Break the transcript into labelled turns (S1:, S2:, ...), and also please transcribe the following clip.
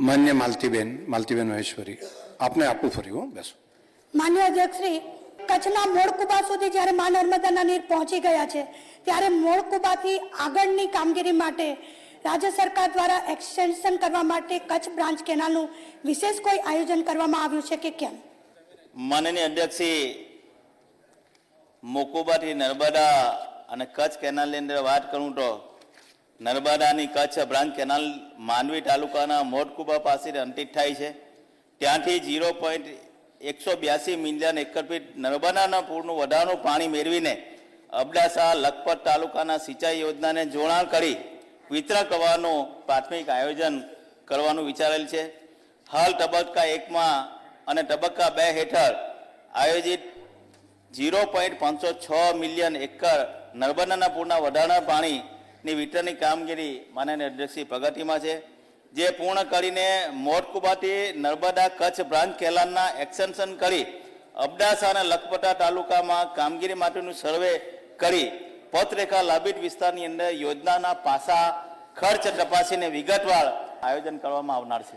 S1: માન્ય માલતીબેન માલતીબેન મહેશ્વરી આપને આપવું ફર્યું હો, બેસો.
S2: માન્ય અધ્યક્ષશ્રી કચ્છના મોળકુબા સુધી જ્યારે મા નર્મદાના નીર પહોંચી ગયા છે ત્યારે મોળકુબાથી આગળની કામગીરી માટે રાજ્ય સરકાર દ્વારા એક્સટેન્શન કરવા માટે કચ્છ બ્રાન્ચ કેનાલનું વિશેષ કોઈ આયોજન કરવામાં આવ્યું છે કે કેમ?
S3: માનનીય અધ્યક્ષશ્રી મોકુબાથી નર્મદા અને કચ્છ કેનાલની અંદર વાત કરું તો નર્મદાની કચ્છ બ્રાન્ચ કેનાલ માંડવી તાલુકાના મોટકુબા પાસે અંતિત થાય છે. ત્યાંથી ઝીરો પોઈન્ટ એકસો બ્યાસી મિલિયન એકર ફીટ નર્મદાના પૂરનું વધારાનું પાણી મેળવીને અબડાસા, લખપત તાલુકાના સિંચાઈ યોજનાને જોડાણ કરી વિતરણ કરવાનું પ્રાથમિક આયોજન કરવાનું વિચારેલ છે. હાલ તબક્કા એકમાં અને તબક્કા બે હેઠળ આયોજિત ઝીરો પોઈન્ટ પાંચસો છ મિલિયન એકર નર્મદાના પૂરના વધારાના પાણીની વિતરણની કામગીરી માનનીય અધ્યક્ષી પ્રગતિમાં છે. જે પૂર્ણ કરીને મોટકુબાથી નર્મદા કચ્છ બ્રાન્ચ કેલાનના એક્સટેન્શન કરી અબડાસા અને લખપતા તાલુકામાં કામગીરી માટેનું સર્વે કરી પથરેખા લાભિત વિસ્તારની અંદર યોજનાના પાસા, ખર્ચ તપાસીને વિગતવાર આયોજન કરવામાં આવનાર છે.